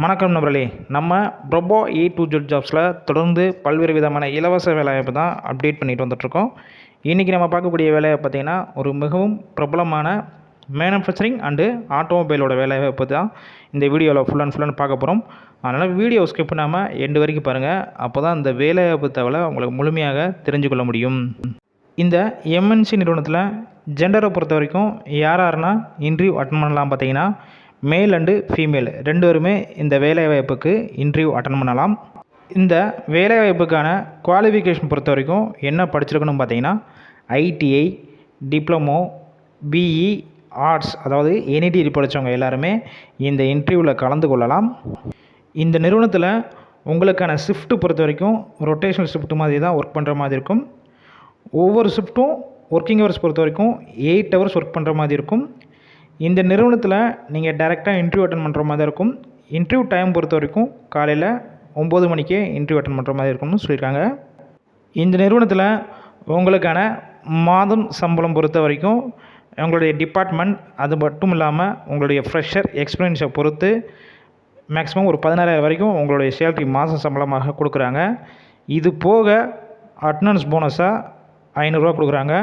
வணக்கம் நண்பர்களே நம்ம ப்ரொபோ ஏ டூ ஜெட் ஜாப்ஸில் தொடர்ந்து பல்வேறு விதமான இலவச வேலைவாய்ப்பு தான் அப்டேட் பண்ணிட்டு வந்துட்ருக்கோம் இன்றைக்கி நம்ம பார்க்கக்கூடிய வேலையை பார்த்திங்கன்னா ஒரு மிகவும் பிரபலமான மேனுஃபேக்சரிங் அண்டு ஆட்டோமொபைலோட வேலைவாய்ப்பு தான் இந்த வீடியோவில் ஃபுல் அண்ட் ஃபுல் அண்ட் பார்க்க போகிறோம் அதனால் வீடியோ ஸ்கிப் பண்ணாமல் எண்டு வரைக்கும் பாருங்கள் அப்போ தான் இந்த வேலைவாய்ப்பு தகவலை உங்களுக்கு முழுமையாக தெரிஞ்சுக்கொள்ள முடியும். இந்த எம்என்சி நிறுவனத்தில் ஜெண்டரை பொறுத்த வரைக்கும் யார் யாருன்னா இன்டர்வியூ அட்டன் பண்ணலாம் பார்த்தீங்கன்னா மேல் அண்டு ஃபீமேல் ரெண்டு பேருமே இந்த வேலைவாய்ப்புக்கு இன்டர்வியூ அட்டன் பண்ணலாம். இந்த வேலைவாய்ப்புக்கான குவாலிஃபிகேஷன் பொறுத்த வரைக்கும் என்ன படிச்சிருக்கணும் பார்த்தீங்கன்னா ஐடிஐ டிப்ளமோ பிஇ ஆர்ட்ஸ் அதாவது என்ஐடி படித்தவங்க எல்லாருமே இந்த இன்டர்வியூவில் கலந்து கொள்ளலாம். இந்த நிறுவனத்தில் உங்களுக்கான ஷிஃப்ட்டு பொறுத்த வரைக்கும் ரொட்டேஷனல் ஷிஃப்ட் மாதிரி தான் ஒர்க் பண்ணுற மாதிரி இருக்கும். ஒவ்வொரு ஷிஃப்ட்டும் ஒர்க்கிங் ஹவர்ஸ் பொறுத்த வரைக்கும் எயிட் ஹவர்ஸ் ஒர்க் பண்ணுற மாதிரி இருக்கும். இந்த நிறுவனத்தில் நீங்கள் டேரெக்டாக இன்டர்வியூ அட்டன் பண்ணுற மாதிரி தான் இருக்கும். இன்டர்வியூ டைம் பொறுத்த வரைக்கும் காலையில் ஒம்பது மணிக்கே இன்டர்வியூ அட்டன் பண்ணுற மாதிரி இருக்கும்னு சொல்லியிருக்காங்க. இந்த நிறுவனத்தில் உங்களுக்கான மாதம் சம்பளம் பொறுத்த வரைக்கும் உங்களுடைய டிபார்ட்மெண்ட் அது மட்டும் இல்லாமல் உங்களுடைய ஃப்ரெஷர் எக்ஸ்பீரியன்ஸை பொறுத்து மேக்ஸிமம் ஒரு பதினாறாயிரம் வரைக்கும் உங்களுடைய சேலரி மாத சம்பளமாக கொடுக்குறாங்க. இது போக அட்னன்ஸ் போனஸாக ஐநூறுரூவா கொடுக்குறாங்க.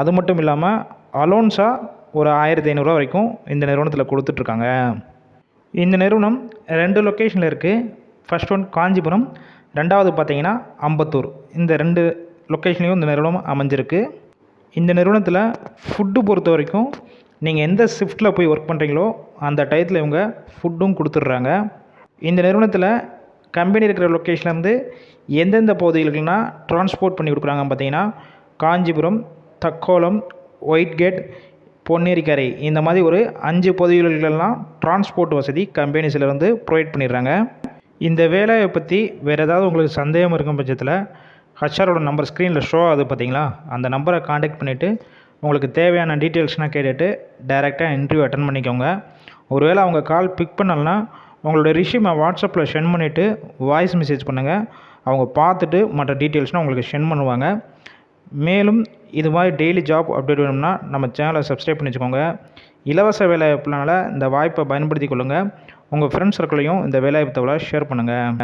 அது மட்டும் இல்லாமல் அலோன்ஸாக ஒரு ஆயிரத்தி ஐநூறுரூவா வரைக்கும் இந்த நிறுவனத்தில் கொடுத்துட்ருக்காங்க. இந்த நிறுவனம் ரெண்டு லொக்கேஷனில் இருக்குது ஃபஸ்ட் ஒன் காஞ்சிபுரம் ரெண்டாவது பார்த்தீங்கன்னா அம்பத்தூர். இந்த ரெண்டு லொக்கேஷன்லேயும் இந்த நிறுவனம் அமைஞ்சிருக்கு. இந்த நிறுவனத்தில் ஃபுட்டு பொறுத்த வரைக்கும் நீங்கள் எந்த ஷிஃப்ட்டில் போய் ஒர்க் பண்ணுறீங்களோ அந்த டயத்தில் இவங்க ஃபுட்டும் கொடுத்துட்றாங்க. இந்த நிறுவனத்தில் கம்பெனி இருக்கிற லொக்கேஷன்லேருந்து எந்தெந்த பகுதிகளுக்குனா ட்ரான்ஸ்போர்ட் பண்ணி கொடுக்குறாங்க பார்த்தீங்கன்னா காஞ்சிபுரம் தக்கோலம் ஒயிட் கேட் பொன்னேரிக்கரை இந்த மாதிரி ஒரு அஞ்சு பகுதிகளெல்லாம் டிரான்ஸ்போர்ட் வசதி கம்பெனிஸ்லேருந்து ப்ரொவைட் பண்ணிடுறாங்க. இந்த வேலையை பற்றி வேறு ஏதாவது உங்களுக்கு சந்தேகம் இருக்கும் பட்சத்தில் ஹச்ஆரோட நம்பர் ஸ்க்ரீனில் ஷோ ஆகுது பார்த்தீங்களா அந்த நம்பரை காண்டாக்ட் பண்ணிவிட்டு உங்களுக்கு தேவையான டீட்டெயில்ஸ்னால் கேட்டுட்டு டைரெக்டாக இன்டர்வியூ அட்டன் பண்ணிக்கோங்க. ஒருவேளை அவங்க கால் பிக் பண்ணலன்னா உங்களோட ரிஷ்யூமை வாட்ஸ்அப்பில் சென்ட் பண்ணிவிட்டு வாய்ஸ் மெசேஜ் பண்ணுங்கள் அவங்க பார்த்துட்டு மற்ற டீட்டெயில்ஸ்னால் உங்களுக்கு சென்ட் பண்ணுவாங்க. மேலும் இது மாதிரி டெய்லி ஜாப் அப்டேட் வேணும்னா நம்ம சேனலை சப்ஸ்கிரைப் பண்ணி வச்சுக்கோங்க இலவச வேலைவாய்ப்புனால இந்த வாய்ப்பை பயன்படுத்தி கொள்ளுங்கள் உங்கள் ஃப்ரெண்ட்ஸ் சர்க்கிளையும் இந்த வேலைவாய்ப்பு தகவலை ஷேர் பண்ணுங்கள்